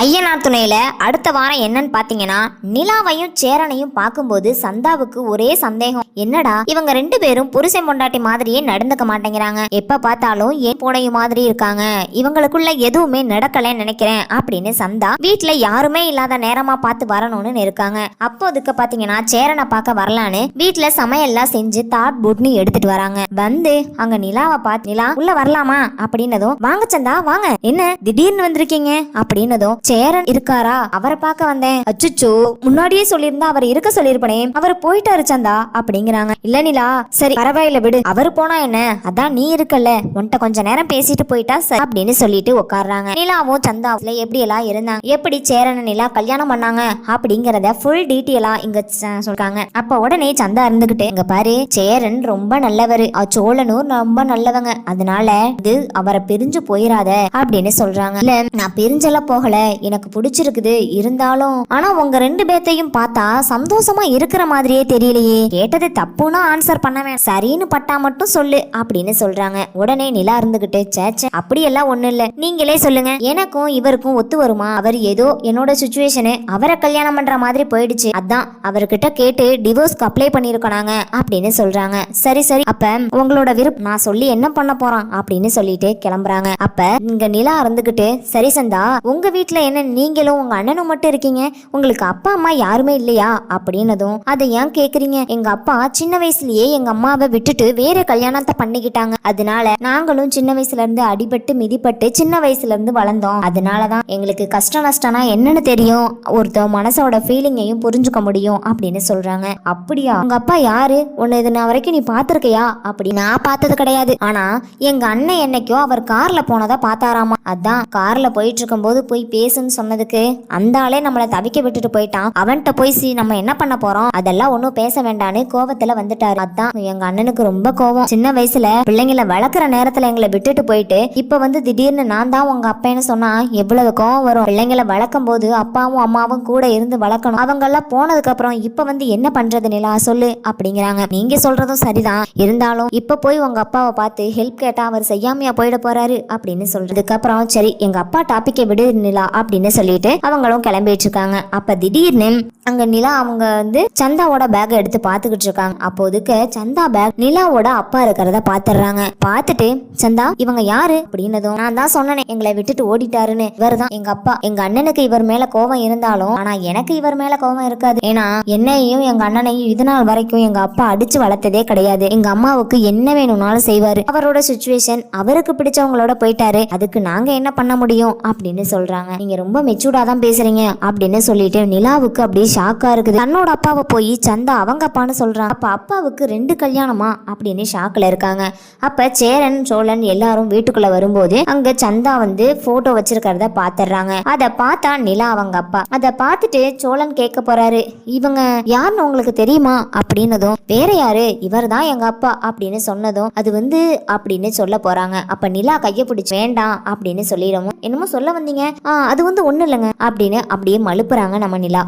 ஐயனார் துணையில் அடுத்த வாரம் என்னன்னு பார்த்தீங்கன்னா நிலாவையும் சேரனையும் பார்க்கும்போது சந்தாவுக்கு ஒரே சந்தேகம். என்னடா இவங்க ரெண்டு பேரும் புருஷன் பொண்டாட்டி மாதிரியே நடந்துக்க மாட்டேங்கிறாங்க. எப்ப பார்த்தாலும் ஏன் போனையும் மாதிரி இருக்காங்க? இவங்களுக்குள்ள எதுவுமே நடக்கலன்னு நினைக்கிறேன் அப்படின்னு சந்தா வீட்டில் யாருமே இல்லாத நேரமா பார்த்து வரணும்னு இருக்காங்க. அப்போதுக்கு பாத்தீங்கன்னா சேரனை பார்க்க வரலான்னு வீட்டில் சமையல்லாம் செஞ்சு தாட் பூட்னு எடுத்துட்டு வராங்க. வந்து அங்க நிலாவை பார்த்து நிலா உள்ள வரலாமா? அப்படின்னதும் வாங்க சந்தா வாங்க. என்ன திடீர்னு வந்திருக்கீங்க? அப்படின்னதும் சேரன் இருக்காரா? அவரை பார்க்க வந்தேன். அச்சுச்சோ முன்னாடியே சொல்லியிருந்தா அவர் இருக்க சொல்லியிருப்பனே. அவர் போயிட்டாரு சந்தா அப்படிங்கிறாங்க. இல்ல நிலா சரி பரவாயில்ல விடு. அவர் போனா என்ன? அதான் நீ இருக்கல உன்கிட்ட கொஞ்ச நேரம் பேசிட்டு போயிட்டா சரி அப்படின்னு சொல்லிட்டு உட்காடுறாங்க நிலாவும் சந்தாவுல எப்படி எல்லாம் இருந்தாங்க? எப்படி சேரன் நிலா கல்யாணம் பண்ணாங்க? அப்படிங்கறத ஃபுல் டீட்டெயிலா இங்க ச- சொல்றாங்க. அப்ப உடனே சந்தா இருந்துகிட்டு இங்க பாரு சேரன் ரொம்ப நல்லவர். அ, சோழனும் ரொம்ப நல்லவங்க. அதனால இது அவரை பிரிஞ்சு போயிடாத அப்படின்னு சொல்றாங்க. இல்ல நான் பிரிஞ்செல்லாம் போகல. எனக்கு பிடிச்சிருக்குது இருந்தாலும். ஆனா உங்க ரெண்டு பேர்த்தையும் பார்த்தா சந்தோஷமா இருக்கிற மாதிரியே தெரியலையே. கேட்டது தப்புன்னா ஆன்சர் பண்ணவேன். சரின்னு பட்டா மட்டும் சொல்லு அப்படின்னு சொல்றாங்க. உடனே நிலா இருந்துகிட்டு சேச்சே அப்படியெல்லாம் ஒண்ணு இல்ல. நீங்களே சொல்லுங்க. எனக்கும் இவருக்கும் ஒத்து வருமா? அவர் ஏதோ என்னோட சுச்சுவேஷனு அவரை கல்யாணம் பண்ற மாதிரி போயிடுச்சு. அதான் அவர்கிட்ட கேட்டு டிவோர்ஸ்க்கு அப்ளை பண்ணிருக்கோனாங்க அப்படின்னு சொல்றாங்க. சரி சரி அப்ப உங்களோட விருப்பம் நான் சொல்லி என்ன பண்ண போறான்? அப்படின்னு சொல்லிட்டு கிளம்புறாங்க. அப்ப இங்க நிலா இருந்துகிட்டு சரி சந்தா உங்க வீட்டுல என்ன நீங்களும் உங்க அண்ணனும் மட்டும் இருக்கீங்க? உங்களுக்கு அப்பா அம்மா யாருமே இல்லையா? அப்படின்னதும் அதை ஏன் கேக்குறீங்க? எங்க அப்பா சின்ன வயசுலயே எங்க அம்மாவை விட்டுட்டு வேற கல்யாணத்தை பண்ணிக்கிட்டாங்க. அதனால நாங்களும் சின்ன வயசுல இருந்து அடிபட்டு மிதிப்பட்டு சின்ன வயசுல இருந்து வளர்ந்தோம். அதனாலதான் எங்களுக்கு கஷ்ட நஷ்டம்னா என்னன்னு தெரியும். ஒருத்தன் மனசோட ஃபீலிங்கையும் புரிஞ்சுக்க முடியும் அப்படின்னு சொல்றாங்க. அப்படியா? உங்க அப்பா யாரு? உன்னை இது நான் வரைக்கும் நீ பாத்திருக்கையா அப்படி நான் பார்த்தது கிடையாது. ஆனா எங்க அண்ணன் என்னைக்கோ அவர் கார்ல போனதா பார்த்தாராமா. அதான் கார்ல போயிட்டு இருக்கும்போது போய் பேசுன்னு சொன்னதுக்கு அந்த ஆளே நம்மளை தவிக்க விட்டுட்டு போயிட்டான். அவன்கிட்ட போய் சி நம்ம என்ன பண்ண போறோம்? அதெல்லாம் ஒன்றும் பேச வேண்டான்னு கோவத்துல வந்துட்டாரு. அதான் எங்க அண்ணனுக்கு ரொம்ப கோவம். சின்ன வயசுல பிள்ளைங்கள வளர்க்குற நேரத்துல எங்களை விட்டுட்டு போயிட்டு இப்ப வந்து திடீர்னு நான் தான் உங்க அப்பேன்னு சொன்னா எவ்வளவு கோவம் வரும். பிள்ளைங்கள வளர்க்கும் போது அப்பாவும் அம்மாவும் கூட இருந்து வளர்க்கணும். அவங்க எல்லாம் போனதுக்கு அப்புறம் இப்ப வந்து என்ன பண்றது நிலா? சொல்லு அப்படிங்கிறாங்க. நீங்க சொல்றதும் சரிதான். இருந்தாலும் இப்ப போய் உங்க அப்பாவை பார்த்து ஹெல்ப் கேட்டா அவர் செய்யாமையா போயிட போறாரு? அப்படின்னு சொல்றதுக்கு அப்புறம் சரி எங்க அப்பா டாபிக்கை விடு நிலா அப்படின்னு சொல்லிட்டு அவங்களும் கிளம்பிட்டு இருக்காங்க அப்ப திடீர்னு அங்க நிலா அவங்க வந்து சந்தாவோட பேக் எடுத்து பாத்துக்கிட்டு இருக்காங்க. அப்போதுக்கு சந்தா பேக் நிலாவோட அப்பா இருக்கிறத பாத்துடுறாங்க பார்த்துட்டு சந்தா இவங்க யாரு? அப்படின்னதும் நான் தான் சொன்னேனே எங்களை விட்டுட்டு ஓடிட்டாருன்னு. இவர் தான் எங்க அப்பா எங்க அண்ணனுக்கு இவர் மேல கோபம் இருந்தாலும் ஆனா எனக்கு இவர் மேல கோபம் இருக்காது. ஏன்னா என்னையும் எங்க அண்ணனையும் இது நாள் வரைக்கும் எங்க அப்பா அடிச்சு வளர்த்ததே கிடையாது. எங்க அம்மாவுக்கு என்ன வேணும்னாலும் செய்வாரு. அவரோட சுச்சுவேஷன் அவருக்கு பிடிச்சவங்களோட போயிட்டாரு. அதுக்கு நாங்க என்ன பண்ண முடியும்? அப்படின்னு சொல்றாங்க. நீங்க ரொம்ப மெச்சூர்டாக தான் பேசுறீங்க அப்படின்னு சொல்லிட்டு நிலாவுக்கு அப்படியே ஷாக்கா இருக்குது. தன்னோட அப்பாவை போய் சந்தா அவங்க அப்பான்னு சொல்கிறான் அப்ப அப்பாவுக்கு ரெண்டு கல்யாணமா? அப்படின்னு ஷாக்கில் இருக்காங்க. அப்ப சேரன் சோழன் எல்லாரும் வீட்டுக்குள்ள வரும்போது அங்க சந்தா வந்து போட்டோ வச்சிருக்கிறத பாத்துடுறாங்க அதை பார்த்தா நிலா அவங்க அப்பா. அத பார்த்துட்டு சோழன் கேட்க போறாரு இவங்க யாருன்னு உங்களுக்கு தெரியுமா? அப்படின்னதும் வேற யாரு? இவர் தான் எங்க அப்பா. அப்படின்னு சொன்னதும் அது வந்து அப்படின்னு சொல்ல போறாங்க. அப்ப நிலா கைய பிடிச்சு வேண்டாம் அப்படின்னு சொல்லிடவும் என்னமோ சொல்ல வந்தீங்க. அது வந்து ஒன்றும் இல்லைங்க. அப்படின்னு அப்படியே மழுப்புறாங்க நம்ம நிலா.